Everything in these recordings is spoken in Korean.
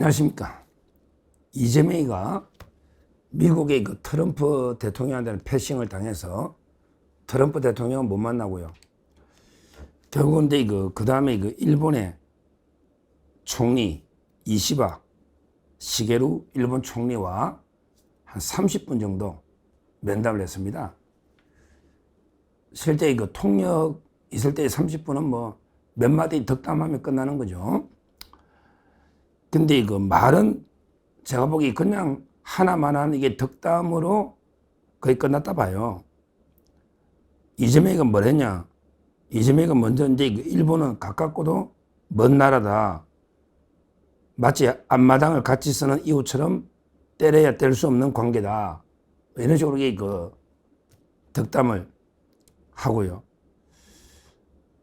안녕하십니까. 이재명이가 미국의 그 트럼프 대통령한테는 패싱을 당해서 트럼프 대통령은 못 만나고요. 결국은 그, 그 다음에 그 일본의 총리 이시바 시게루 일본 총리와 한 30분 정도 면담을 했습니다. 실제 그 통역 있을 때 30분은 뭐 몇 마디 덕담하면 끝나는 거죠. 근데 그 말은 제가 보기 그냥 하나만한 이게 덕담으로 거의 끝났다 봐요. 이재명이가 뭘 했냐? 이재명이가 먼저 이제 일본은 가깝고도 먼 나라다. 마치 앞마당을 같이 쓰는 이웃처럼 때려야 뗄 수 없는 관계다. 이런 식으로 그 덕담을 하고요.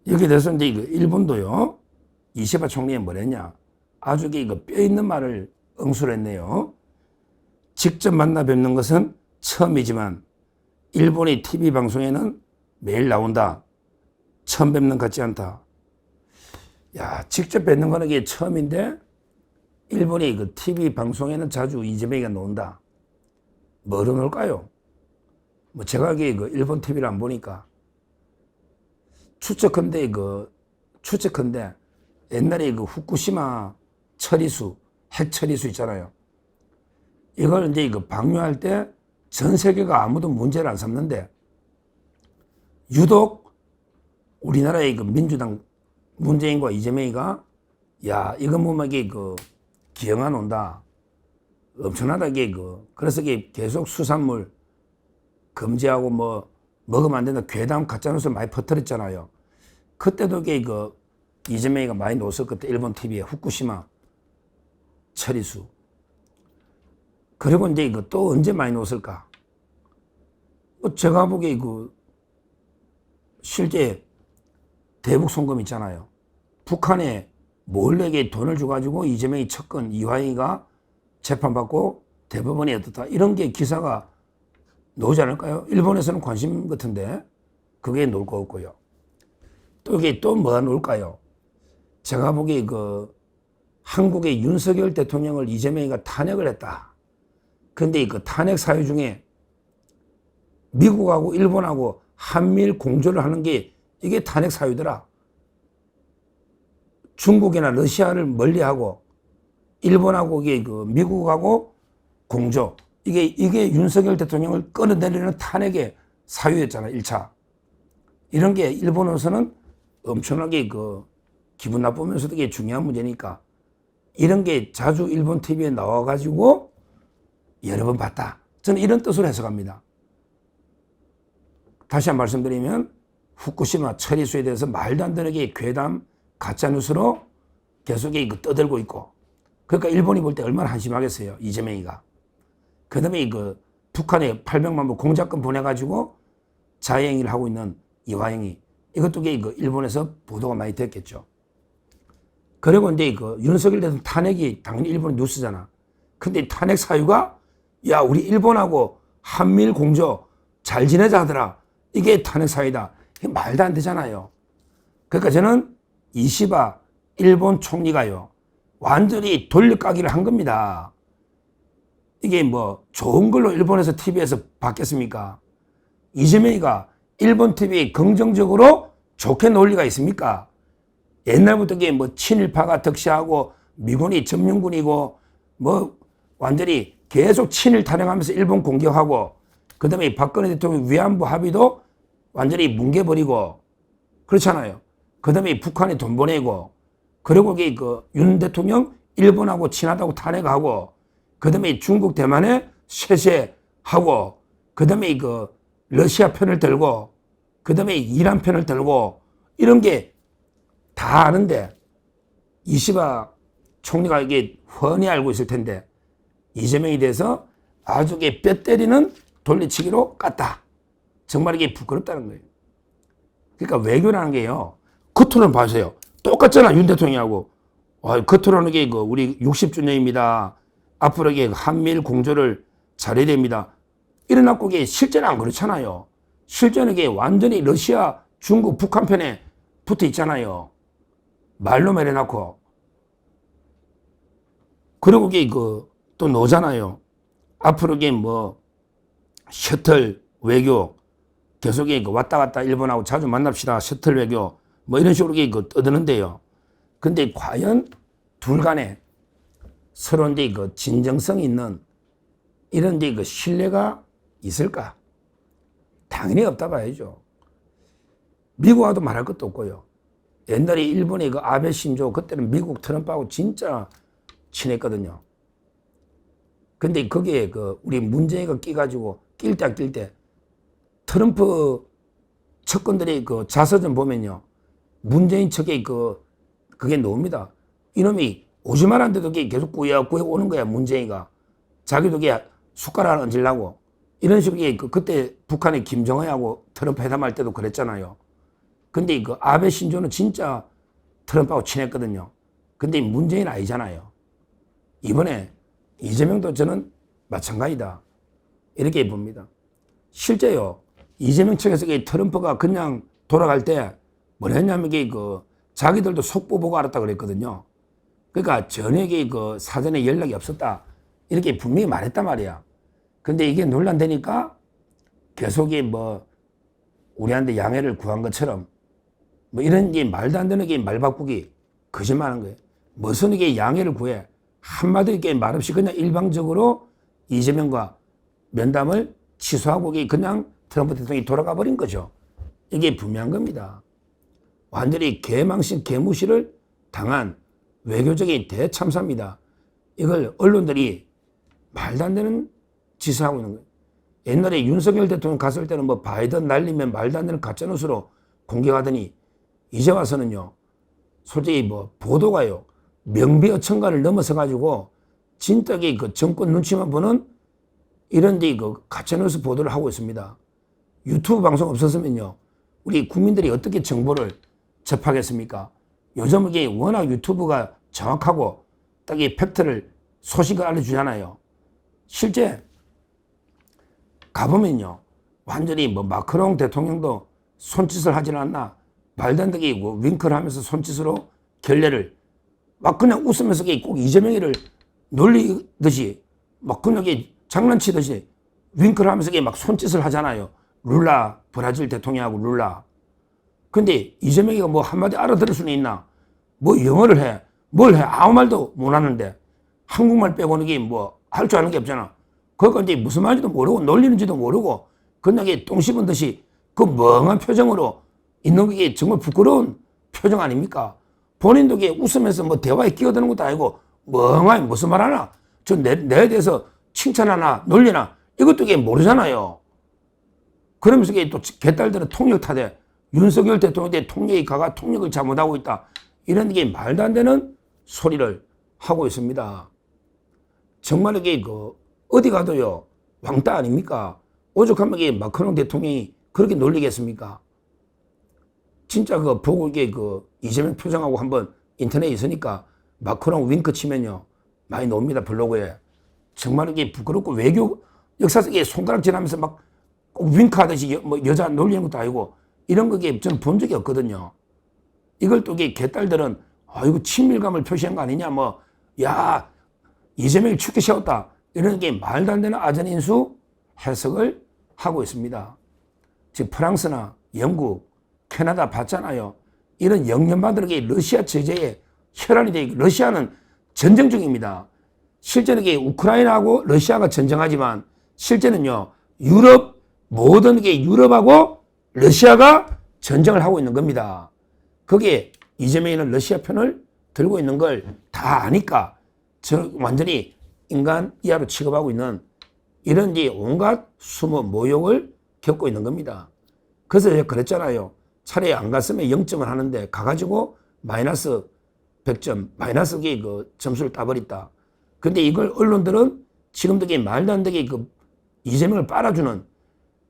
여기에 대해서 이제 일본도요, 이시바 총리가 뭘 했냐? 아주 그뼈 있는 말을 응수를 했네요. 직접 만나 뵙는 것은 처음이지만 일본의 TV 방송에는 매일 나온다. 처음 뵙는 것 같지 않다. 야, 직접 뵙는 거는 이게 처음인데 일본의 그 TV 방송에는 자주 이재명이가 나온다. 뭐로 놀까요? 뭐 제가 그 일본 TV를 안 보니까 추측컨대 그 추측컨대 옛날에 그 후쿠시마 처리수 핵 처리수 있잖아요. 이걸 이제 그 방류할 때 전 세계가 아무도 문제를 안 삼는데 유독 우리나라의 그 민주당 문재인과 이재명이가 야 이거 뭐 이게 그 기영안 온다 엄청나다게 그 그래서 이게 계속 수산물 금지하고 뭐 먹으면 안 된다 괴담 가짜뉴스 많이 퍼뜨렸잖아요. 그때도 이게 그 이재명이가 많이 놓았을 그때 일본 TV에 후쿠시마 처리수 그리고 이제 이거 또 언제 많이 놓았을까? 뭐 제가 보기에 그 실제 대북 송금 있잖아요. 북한에 몰래게 돈을 줘가지고 이재명이 척건 이화영이가 재판받고 대법원이 어떻다 이런 게 기사가 나오지 않을까요? 일본에서는 관심 같은데 그게 놀 거 없고요. 또 이게 또 뭐가 놀까요? 제가 보기에 그 한국의 윤석열 대통령을 이재명이가 탄핵을 했다. 근데 그 탄핵 사유 중에 미국하고 일본하고 한미일 공조를 하는 게 이게 탄핵 사유더라. 중국이나 러시아를 멀리하고 일본하고 이게 그 미국하고 공조 이게 이게 윤석열 대통령을 끌어내리는 탄핵의 사유였잖아 1차. 이런 게 일본으로서는 엄청나게 그 기분 나쁘면서도 이게 중요한 문제니까 이런 게 자주 일본 TV에 나와가지고 여러 번 봤다. 저는 이런 뜻으로 해석합니다. 다시 한번 말씀드리면 후쿠시마 처리수에 대해서 말도 안 되는 게 괴담, 가짜뉴스로 계속 떠들고 있고 그러니까 일본이 볼 때 얼마나 한심하겠어요. 이재명이가. 그 다음에 그 북한에 800만 불 공작금 보내가지고 자행을 하고 있는 이화영이 이것도 그 일본에서 보도가 많이 됐겠죠. 그리고 이제 그 윤석열 대통령 탄핵이 당연히 일본 뉴스잖아. 근데 탄핵 사유가 야, 우리 일본하고 한미일 공조 잘 지내자 하더라. 이게 탄핵 사유다. 이게 말도 안 되잖아요. 그러니까 저는 이시바 일본 총리가요. 완전히 돌려까기를 한 겁니다. 이게 뭐 좋은 걸로 일본에서 TV에서 받겠습니까? 이재명이가 일본 TV에 긍정적으로 좋게 논리가 있습니까? 옛날부터 이게 뭐 친일파가 득세하고 미군이 점령군이고 뭐 완전히 계속 친일 타령하면서 일본 공격하고 그 다음에 박근혜 대통령 위안부 합의도 완전히 뭉개버리고 그렇잖아요. 그 다음에 북한에 돈 보내고 그리고 그윤 대통령 일본하고 친하다고 탄핵하고 그 다음에 중국 대만에 쇠쇠하고 그 다음에 그 러시아 편을 들고 그 다음에 이란 편을 들고 이런 게 다 아는데 이시바 총리가 이게 훤히 알고 있을 텐데 이재명에 대해서 아주 뼈 때리는 돌리치기로 깠다. 정말 이게 부끄럽다는 거예요. 그러니까 외교라는 게요. 겉으로는 봐세요. 똑같잖아, 윤 대통령하고. 아, 겉으로는 게그 우리 60주년입니다. 앞으로 이게 한미일 공조를 잘해야 됩니다. 이래놓고 이게 실제는 안 그렇잖아요. 실제는 이게 완전히 러시아, 중국, 북한 편에 붙어 있잖아요. 말로 말해놓고. 그리고 이게 그또 노잖아요. 앞으로 이게 뭐 셔틀 외교 계속 그 왔다 갔다 일본하고 자주 만납시다. 셔틀 외교 뭐 이런 식으로 그 떠드는데요. 근데 과연 둘 간에 서로 이제 그 진정성 있는 이런 이제 그 신뢰가 있을까? 당연히 없다 봐야죠. 미국하고도 말할 것도 없고요. 옛날에 일본의 그 아베 신조 그때는 미국 트럼프하고 진짜 친했거든요. 근데 거기에 그 우리 문재인가 끼가지고 낄때안낄때 트럼프 측근들의 그 자서전 보면요. 문재인 측에 그 그게 나옵니다. 이놈이 오지 말았는데도 계속 꾸역꾸역 오는 거야 문재인가. 자기도 그게 숟가락을 얹으려고 이런 식으로 그 그때 북한의 김정은하고 트럼프 회담할 때도 그랬잖아요. 근데 그 아베 신조는 진짜 트럼프하고 친했거든요. 근데 문재인 아니잖아요. 이번에 이재명도 저는 마찬가지다. 이렇게 봅니다. 실제요. 이재명 측에서 트럼프가 그냥 돌아갈 때 뭐랬냐면 이게 그 자기들도 속보 보고 알았다 그랬거든요. 그러니까 전에게 그 사전에 연락이 없었다. 이렇게 분명히 말했단 말이야. 근데 이게 논란되니까 계속 뭐 우리한테 양해를 구한 것처럼 뭐 이런 게 말도 안 되는 게 말 바꾸기 거짓말 하는 거예요. 무슨 이게 양해를 구해. 한마디 이게 말없이 그냥 일방적으로 이재명과 면담을 취소하고 그냥 트럼프 대통령이 돌아가 버린 거죠. 이게 분명한 겁니다. 완전히 개망신, 개무시를 당한 외교적인 대참사입니다. 이걸 언론들이 말도 안 되는 짓을 하고 있는 거예요. 옛날에 윤석열 대통령 갔을 때는 뭐 바이든 날리면 말도 안 되는 가짜뉴스로 공격하더니 이제 와서는요, 솔직히 뭐 보도가요, 명비어천가를 넘어서 가지고 진작에 그 정권 눈치만 보는 이런 데그 가짜뉴스 보도를 하고 있습니다. 유튜브 방송 없었으면요, 우리 국민들이 어떻게 정보를 접하겠습니까? 요즘 이게 워낙 유튜브가 정확하고 딱 이 팩트를 소식을 알려주잖아요. 실제 가보면요. 완전히 뭐 마크롱 대통령도 손짓을 하질 않나. 말도 안 되게 뭐 윙크를 하면서 손짓으로 결례를 막 그냥 웃으면서 꼭 이재명이를 놀리듯이 막 그냥 장난치듯이 윙크를 하면서 막 손짓을 하잖아요. 룰라 브라질 대통령하고 룰라. 근데 이재명이가 뭐 한마디 알아들을 수는 있나? 뭐 영어를 해. 뭘 해? 아무 말도 못 하는데 한국말 빼고는 게 뭐 할 줄 아는 게 없잖아. 이제 무슨 말인지도 모르고 놀리는지도 모르고 그냥 똥 씹은 듯이 그 멍한 표정으로 있는 게 정말 부끄러운 표정 아닙니까? 본인도 이게 웃으면서 뭐 대화에 끼어드는 것도 아니고 멍하니 무슨 말 하나? 저 내, 내 대해서 칭찬하나 놀리나 이것도 이게 모르잖아요. 그러면서 이게 또 개딸들은 통역 타대 윤석열 대통령의 통역이 가가 통역을 잘못하고 있다. 이런 게 말도 안 되는 소리를 하고 있습니다. 정말 이게 그 어디 가도요 왕따 아닙니까? 오죽하면 이게 마크롱 대통령이 그렇게 놀리겠습니까? 진짜 그 보고 이게 그 이재명 표정하고 한번 인터넷에 있으니까 마크롱 윙크 치면요 많이 나옵니다 블로그에 정말 이게 부끄럽고 외교 역사 속에 손가락질 하면서 막꼭 윙크 하듯이 뭐 여자 놀리는 것도 아니고 이런 거게 저는 본 적이 없거든요. 이걸 또 이게 개딸들은 아 이거 친밀감을 표시한 거 아니냐 뭐 야 이재명이 죽게 세웠다 이런 게 말도 안 되는 아전 인수 해석을 하고 있습니다. 지금 프랑스나 영국, 캐나다 봤잖아요. 이런 영연반들에게 러시아 제재에 혈안이 돼 있고 러시아는 전쟁 중입니다. 실제는 이게 우크라이나하고 러시아가 전쟁하지만 실제는요 유럽 모든 게 유럽하고 러시아가 전쟁을 하고 있는 겁니다. 그게 이재명이는 러시아 편을 들고 있는 걸 다 아니까 저 완전히 인간 이하로 취급하고 있는 이런 이 온갖 숨은 모욕을 겪고 있는 겁니다. 그래서 제가 그랬잖아요. 차라리 안 갔으면 0점을 하는데 가가지고 마이너스 100점, 마이너스 그 점수를 따버렸다. 근데 이걸 언론들은 지금도 말도 안 되게 그 이재명을 빨아주는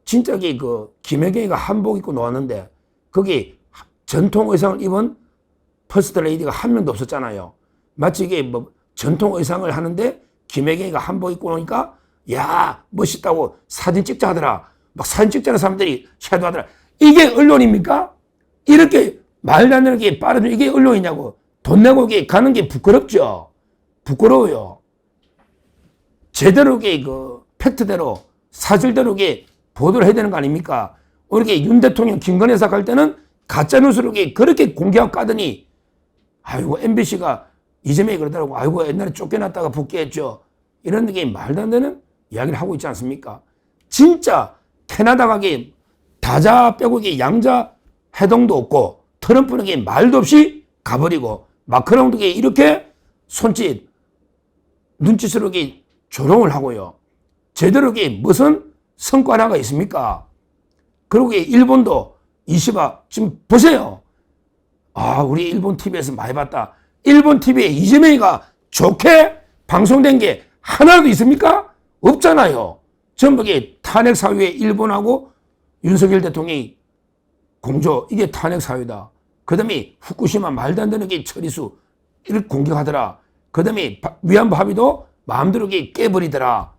진짜 그 김혜경이가 한복 입고 나왔는데 거기 전통 의상을 입은 퍼스트 레이디가 한 명도 없었잖아요. 마치 이게 뭐 전통 의상을 하는데 김혜경이가 한복 입고 오니까 야 멋있다고 사진 찍자 하더라. 막 사진 찍자는 사람들이 샤도 하더라. 이게 언론입니까? 이렇게 말도 안 되는 게 빠르면 이게 언론이냐고. 돈 내고 가는 게 부끄럽죠. 부끄러워요. 제대로 그 팩트대로 사실대로 보도를 해야 되는 거 아닙니까? 이렇게 윤 대통령 김건희 여사 갈 때는 가짜 뉴스로 그렇게 공개하고 까더니 아이고 MBC가 이재명이 그러더라고 아이고 옛날에 쫓겨났다가 복귀했죠. 이런 게 말도 안 되는 이야기를 하고 있지 않습니까? 진짜 캐나다 가게 다자 빼고 이게 양자 해동도 없고 트럼프는 게 말도 없이 가버리고 마크롱도 이게 이렇게 손짓 눈짓으로 이게 조롱을 하고요. 제대로 이게 무슨 성과가 있습니까? 이게 일본도 이시바 지금 보세요. 아 우리 일본 TV에서 많이 봤다. 일본 TV에 이재명이가 좋게 방송된 게 하나도 있습니까? 없잖아요. 전부 이게 탄핵 사유에 일본하고 윤석열 대통령이 공조 이게 탄핵 사유다. 그 다음에 후쿠시마 말도 안 되는 게 처리수 이렇게 공격하더라. 그 다음에 바- 위안부 합의도 마음대로 깨버리더라.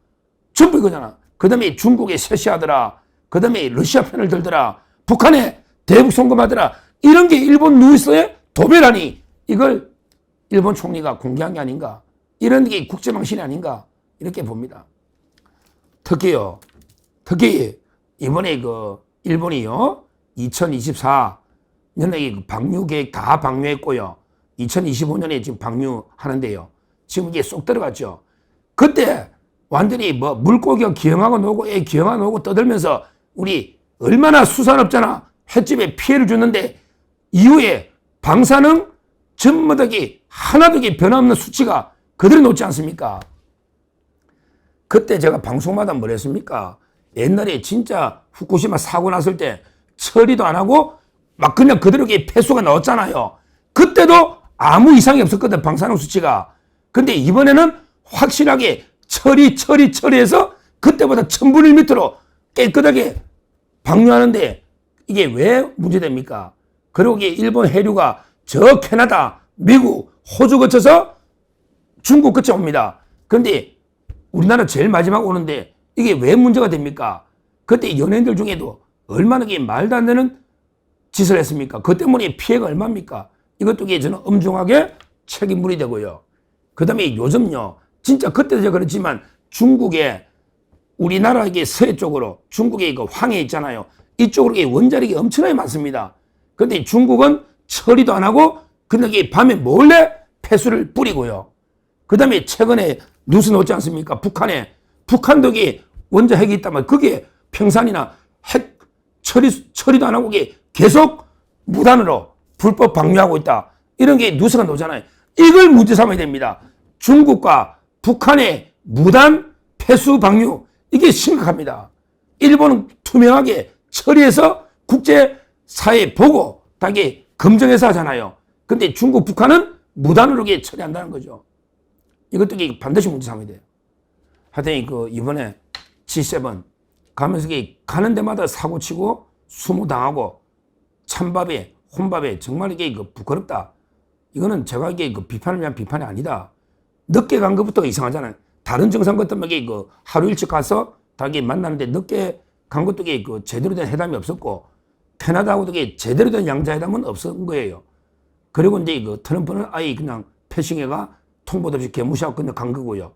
전부 이거잖아. 그 다음에 중국에 쇄시하더라. 그 다음에 러시아 편을 들더라. 북한에 대북 송금하더라. 이런 게 일본 누이스의 도배라니 이걸 일본 총리가 공개한 게 아닌가. 이런 게 국제망신이 아닌가. 이렇게 봅니다. 특히요. 특히 이번에 그 일본이요. 2024년에 그 방류 계획 다 방류했고요. 2025년에 지금 방류하는데요. 지금 이게 쏙 들어갔죠. 그때 완전히 뭐 물고기가 기형하고 노고 애 기형하고 노고 떠들면서 우리 얼마나 수산업자나 횟집에 피해를 주는데 이후에 방사능 전무덕이 하나도 변함없는 수치가 그대로 놓지 않습니까? 그때 제가 방송마다 뭘 했습니까? 옛날에 진짜 후쿠시마 사고 났을 때 처리도 안 하고 막 그냥 그대로 폐수가 나왔잖아요. 그때도 아무 이상이 없었거든, 방사능 수치가. 근데 이번에는 확실하게 처리, 처리, 처리해서 그때보다 천분의 밑으로 깨끗하게 방류하는데 이게 왜 문제됩니까? 이게 일본 해류가 저 캐나다, 미국, 호주 거쳐서 중국 끝에 옵니다. 근데 우리나라 제일 마지막 오는데 이게 왜 문제가 됩니까? 그때 연예인들 중에도 얼마나 말도 안 되는 짓을 했습니까? 그 때문에 피해가 얼마입니까? 이것도 저는 엄중하게 책임 물이 되고요. 그 다음에 요즘요, 진짜 그때도 제가 그렇지만 중국에 우리나라 이게 서해 쪽으로 중국에 그 황해 있잖아요. 이쪽으로 원자력이 엄청나게 많습니다. 근데 중국은 처리도 안 하고 그냥 밤에 몰래 폐수를 뿌리고요. 그 다음에 최근에 뉴스 나오지 않습니까? 북한에 북한도 이게 원자 핵이 있다면 그게 평산이나 핵 처리 처리도 안 하고 이게 계속 무단으로 불법 방류하고 있다. 이런 게 뉴스가 나오잖아요. 이걸 문제 삼아야 됩니다. 중국과 북한의 무단 폐수 방류 이게 심각합니다. 일본은 투명하게 처리해서 국제사회에 보고 다게 검증해서 하잖아요. 근데 중국, 북한은 무단으로 이게 처리한다는 거죠. 이것도 반드시 문제 삼아야 돼요. 하여튼 그 이번에 G7 가면서 가는 데마다 사고 치고 수모 당하고 찬밥에 혼밥에 정말 이게 그 부끄럽다. 이거는 제가 이게 그 비판을 위한 비판이 아니다. 늦게 간 것부터가 이상하잖아요. 다른 정상 같으면 이게 그 하루 일찍 가서 다게 만나는데 늦게 간 것도 이게 그 제대로 된 회담이 없었고 캐나다하고도 이게 제대로 된 양자회담은 없었던 거예요. 그리고 이제 그 트럼프는 아예 그냥 패싱해가 통보도 없이 개무시하고 그냥 간 거고요.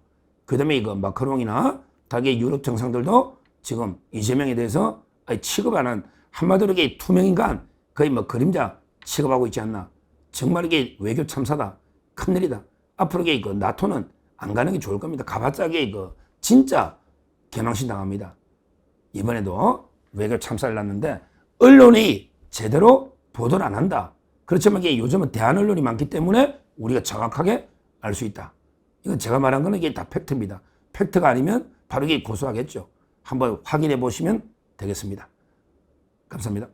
그 다음에 이거 마크롱이나 다게 유럽 정상들도 지금 이재명에 대해서 아예 취급 안한 한마디로 이게 투명인간 거의 뭐 그림자 취급하고 있지 않나. 정말 이게 외교 참사다. 큰일이다. 앞으로 이게 그 나토는 안 가는 게 좋을 겁니다. 가봤자 이게 그 진짜 개망신 당합니다. 이번에도 외교 참사를 났는데 언론이 제대로 보도를 안 한다. 그렇지만 이게 요즘은 대한 언론이 많기 때문에 우리가 정확하게 알 수 있다. 이건 제가 말한 거는 이게 다 팩트입니다. 팩트가 아니면 바로 이게 고소하겠죠. 한번 확인해 보시면 되겠습니다. 감사합니다.